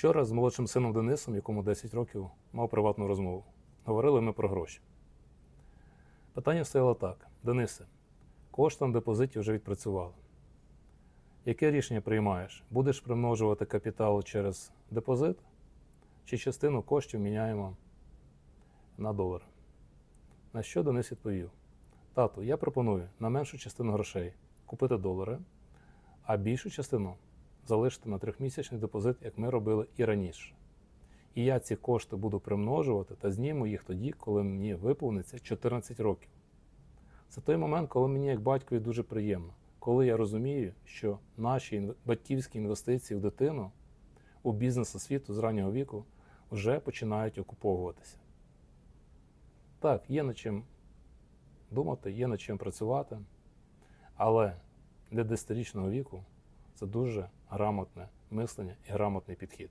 Вчора з молодшим сином Денисом, якому 10 років, мав приватну розмову. Говорили ми про гроші. Питання стояло так: Денисе, кошти на депозиті вже відпрацювали. Яке рішення приймаєш? Будеш примножувати капітал через депозит, чи частину коштів міняємо на долари? На що Денис відповів: Тату, я пропоную на меншу частину грошей купити долари, а більшу частину залишити на трьохмісячний депозит, як ми робили і раніше. І я ці кошти буду примножувати та зніму їх тоді, коли мені виповниться 14 років. Це той момент, коли мені, як батькові, дуже приємно, коли я розумію, що наші батьківські інвестиції в дитину у бізнес освіту з раннього віку вже починають окуповуватися. Так, є над чим думати, є над чим працювати, але для 10-річного віку це дуже грамотне мислення і грамотний підхід.